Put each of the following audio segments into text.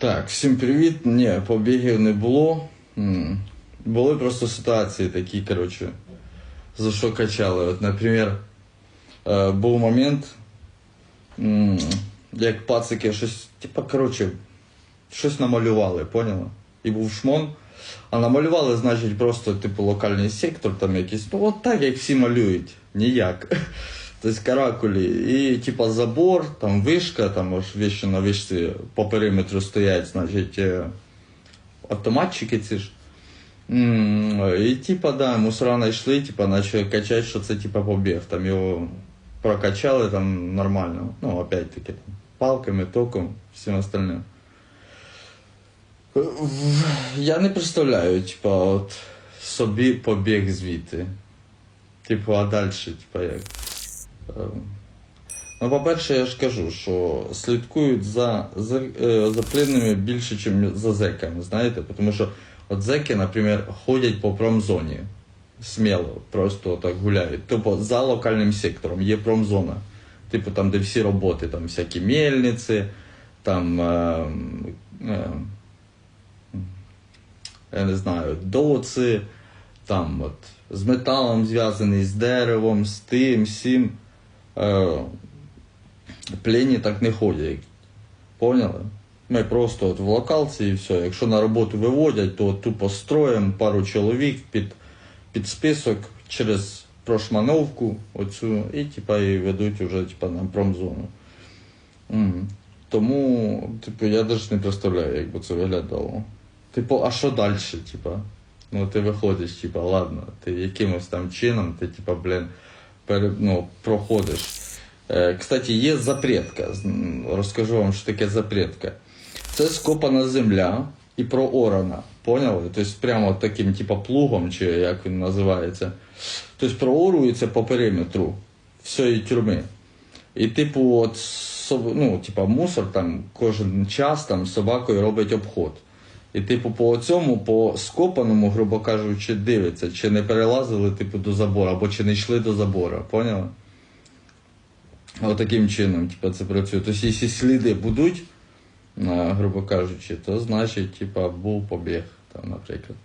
Так, всім привіт. Ні, побігів не було. Були просто ситуації такі, коротше, за що качали. От, наприклад, е, був момент, як пацики щось, типа, коротше, щось намалювали, поняла? І був шмон. А намалювали, значить, просто, типу, локальний сектор, там якийсь, ну от так, як всі малюють, ніяк. Тобто каракулі. І типа забор, там вишка, там аж вище на вишці по периметру стоять, значить, е, автоматчики ці ж. І типа, да, мусора знайшли, типа, начали качати, що це типа побіг. Там його прокачали там нормально. Ну, опять-таки, там, палками, током, всім остальним. Я не представляю, типа, от собі побіг звідти. Типу, а далі, типа, як. Ем, Ну, по-перше, я ж кажу, що слідкують за, за, е, за пленними більше, ніж за зеками, знаєте? Тому що от зеки, наприклад, ходять по промзоні. Сміло, просто так гуляють. Тобто за локальним сектором є промзона. Типу там, де всі роботи, там всякі мельниці, там. Е, е, я не знаю, доци, там от, з металом зв'язаний, з деревом, з тим, сім. Е, плені так не ходять. Поняли? Ми просто от в локалці і все. Якщо на роботу виводять, то тупо строїмо пару чоловік під, під список через прошмановку оцю і типа і ведуть уже типа на промзону. М. Тому, типу, я навіть не представляю, як би це виглядало. Типу, а що далі, типа? Ну, ти виходиш, типа, ладно, ти якимось там чином, ти, типа, блін, ну, проходиш. Е, кстати, є запретка. Розкажу вам, що таке запретка. Це скопана земля і проорана. Поняли? Тобто прямо таким, типа, плугом, чи як він називається. Тобто проорується по периметру всієї тюрми. І, типу, от ну, типа, мусор там кожен час там собакою робить обход. І, типу, по цьому, по скопаному, грубо кажучи, дивиться, чи не перелазили, типу, до забору, або чи не йшли до забору, поняли? Отаким чином, типу, це працює. Тобто, якщо сліди будуть, грубо кажучи, то значить, типа, був побіг, там, наприклад.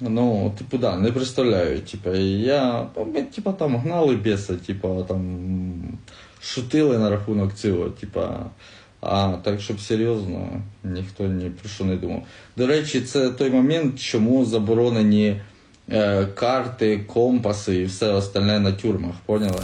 Ну, типу, да, не представляю. Типа, я. Ми, типа, там гнали біса, типа, там шутили на рахунок цього, типа. А так, щоб серйозно, ніхто ні про що не думав. До речі, це той момент, чому заборонені е, карти, компаси і все остальне на тюрмах, поняли?